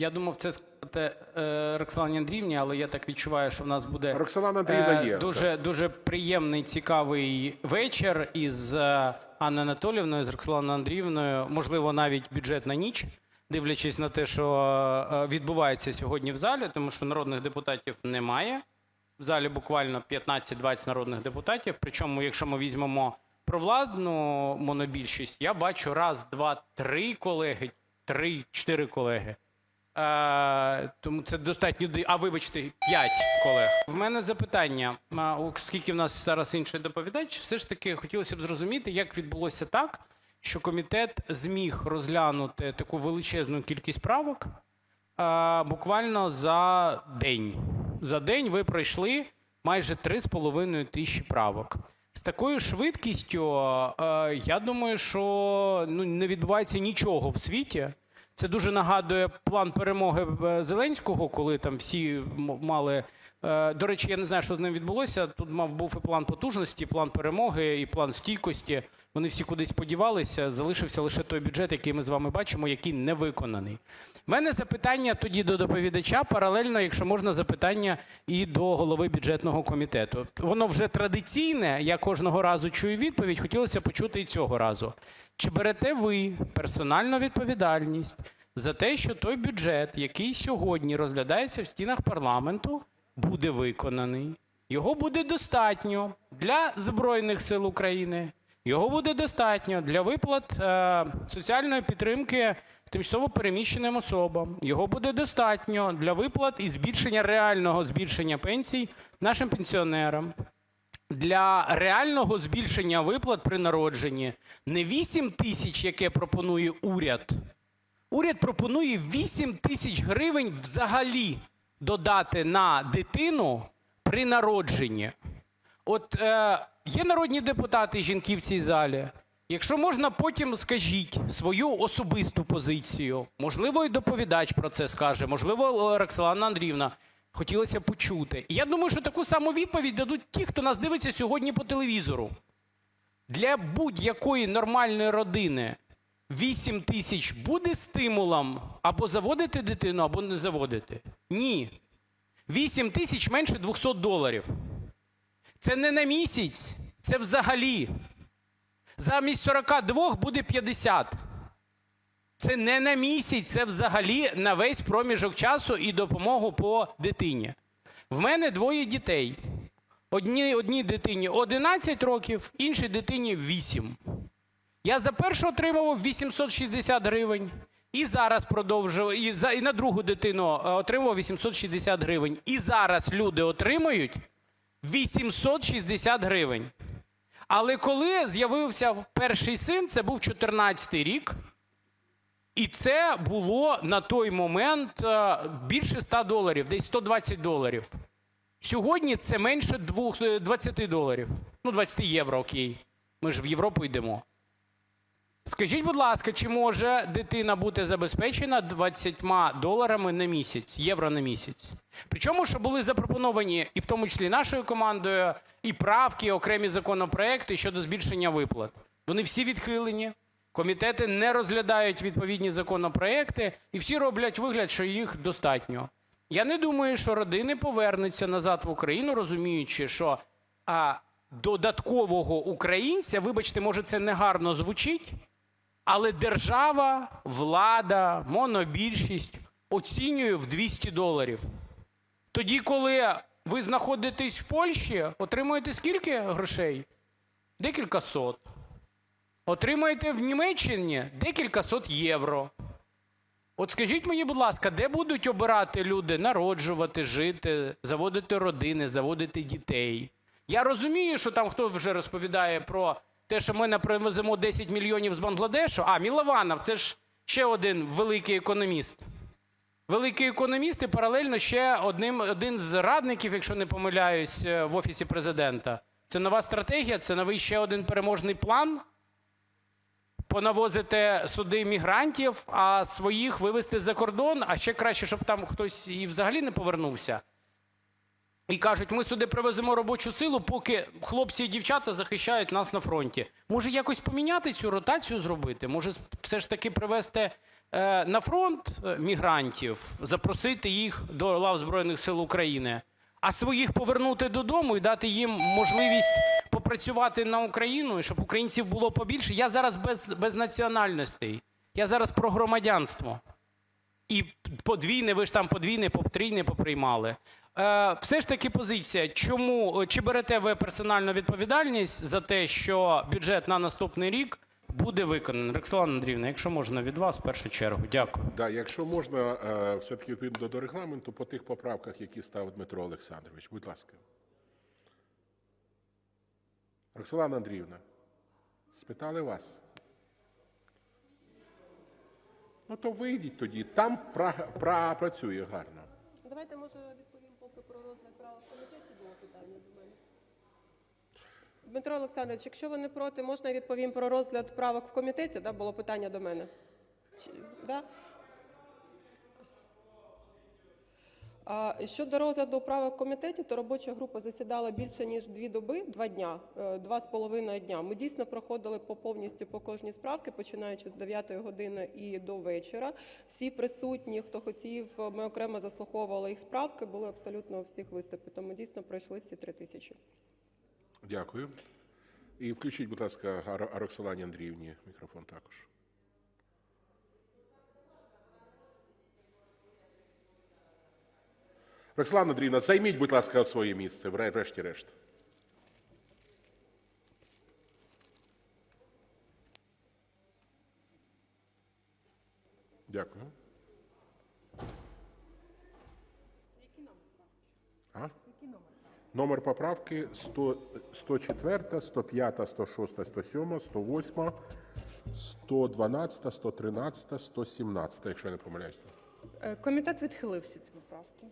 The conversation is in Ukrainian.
Я думав це сказати е, Роксолані Андріївні, але я так відчуваю, що в нас буде е, є. дуже, дуже приємний, цікавий вечір із е, Анною Анатоліївною, з Роксоланою Андріївною, можливо, навіть бюджетна ніч, дивлячись на те, що відбувається сьогодні в залі, тому що народних депутатів немає. В залі буквально 15-20 народних депутатів. Причому, якщо ми візьмемо провладну монобільшість, я бачу раз, два, три колеги, три, чотири колеги. Тому це достатньо. А вибачте, п'ять колег. В мене запитання. Оскільки в нас зараз інший доповідач, все ж таки хотілося б зрозуміти, як відбулося так, що комітет зміг розглянути таку величезну кількість правок буквально за день. За день ви пройшли майже 3,5 тисячі правок. З такою швидкістю, я думаю, що ну, не відбувається нічого в світі. Це дуже нагадує план перемоги е, Зеленського, коли там всі мали. Е, До речі, я не знаю, що з ним відбулося. Тут мав був і план потужності, і план перемоги, і план стійкості. Вони всі кудись подівалися. Залишився лише той бюджет, який ми з вами бачимо, який не виконаний. У мене запитання тоді до доповідача, паралельно, якщо можна, запитання і до голови бюджетного комітету. Воно вже традиційне, я кожного разу чую відповідь, хотілося почути і цього разу. Чи берете ви персональну відповідальність за те, що той бюджет, який сьогодні розглядається в стінах парламенту, буде виконаний? Його буде достатньо для Збройних сил України, його буде достатньо для виплат е, соціальної підтримки тимчасово переміщеним особам. Його буде достатньо для виплат і збільшення реального збільшення пенсій нашим пенсіонерам. Для реального збільшення виплат при народженні не 8 тисяч, яке пропонує уряд. Уряд пропонує 8 тисяч гривень взагалі додати на дитину при народженні. От е, є народні депутати, жінки в цій залі. Якщо можна, потім скажіть свою особисту позицію. Можливо, і доповідач про це скаже, можливо, Роксолана Андріївна. Хотілося почути. І я думаю, що таку саму відповідь дадуть ті, хто нас дивиться сьогодні по телевізору. Для будь-якої нормальної родини 8 тисяч буде стимулом або заводити дитину, або не заводити? Ні. 8 тисяч менше 200 доларів. Це не на місяць, це взагалі. Замість 42 буде 50. Це не на місяць, це взагалі на весь проміжок часу і допомогу по дитині. В мене двоє дітей. Одній, дитині 11 років, іншій дитині 8. Я за першу отримував 860 гривень, і зараз продовжую, і, на другу дитину е, отримував 860 гривень. І зараз люди отримують 860 гривень. Але коли з'явився перший син, це був 14-й рік, і це було на той момент е, більше 100 доларів, десь 120 доларів. Сьогодні це менше е, 20 доларів. Ну, 20 євро, окей. Ми ж в Європу йдемо. Скажіть, будь ласка, чи може дитина бути забезпечена 20 доларами на місяць, євро на місяць? Причому, що були запропоновані, і в тому числі нашою командою, і правки, і окремі законопроекти щодо збільшення виплат. Вони всі відхилені. Комітети не розглядають відповідні законопроекти, і всі роблять вигляд, що їх достатньо. Я не думаю, що родини повернуться назад в Україну, розуміючи, що а, додаткового українця, вибачте, може, це негарно звучить, але держава, влада, монобільшість оцінює в 200 доларів. Тоді, коли ви знаходитесь в Польщі, отримуєте скільки грошей? Декілька сот. Отримаєте в Німеччині декілька сот євро. От скажіть мені, будь ласка, де будуть обирати люди народжувати, жити, заводити родини, заводити дітей? Я розумію, що там хто вже розповідає про те, що ми не привеземо 10 мільйонів з Бангладешу. А, Мілованов, це ж ще один великий економіст. Великий економіст і паралельно ще одним, один з радників, якщо не помиляюсь, е, в Офісі Президента. Це нова стратегія, це новий ще один переможний план понавозити сюди мігрантів, а своїх вивезти за кордон, а ще краще, щоб там хтось і взагалі не повернувся. І кажуть, ми сюди привеземо робочу силу, поки хлопці і дівчата захищають нас на фронті. Може, якось поміняти цю ротацію зробити? Може, все ж таки привезти е, на фронт е, мігрантів, запросити їх до лав Збройних сил України, а своїх повернути додому і дати їм можливість попрацювати на Україну, щоб українців було побільше. Я зараз без, без національностей, я зараз про громадянство. І подвійне, ви ж там подвійне, потрійне поприймали. Е, все ж таки позиція. Чому чи берете ви персональну відповідальність за те, що бюджет на наступний рік буде виконаний? Роксолана Андріївна, якщо можна від вас в першу чергу. Дякую. Да, якщо можна, е, все-таки відповідно до регламенту, по тих поправках, які ставив Дмитро Олександрович. Будь ласка. Роксолана Андріївна, спитали вас. Ну то вийдіть тоді, там пра- пра- працює гарно. Давайте, може, відповім поки про розгляд права в комітеті було питання до мене. Дмитро Олександрович, якщо ви не проти, можна я відповім про розгляд правок в комітеті? Да, було питання до мене. Чи, да? А, Щодо розгляду правок в комітеті, то робоча група засідала більше ніж дві доби, два дня, е, два з половиною дня. Ми дійсно проходили по повністю по кожній справці, починаючи з 9 години і до вечора. Всі присутні, хто хотів, ми окремо заслуховували їх справки, були абсолютно у всіх виступи. Тому дійсно пройшли всі три тисячі. Дякую. І включіть, будь ласка, Роксолані Андріївні мікрофон також. Роксолана Андріївна, займіть, будь ласка, своє місце, врешті-решт. Дякую. А? Номер поправки 100, 104, 105, 106, 107, 108, 112, 113, 117, якщо я не помиляюсь. Е, Комітет відхилив всі ці поправки.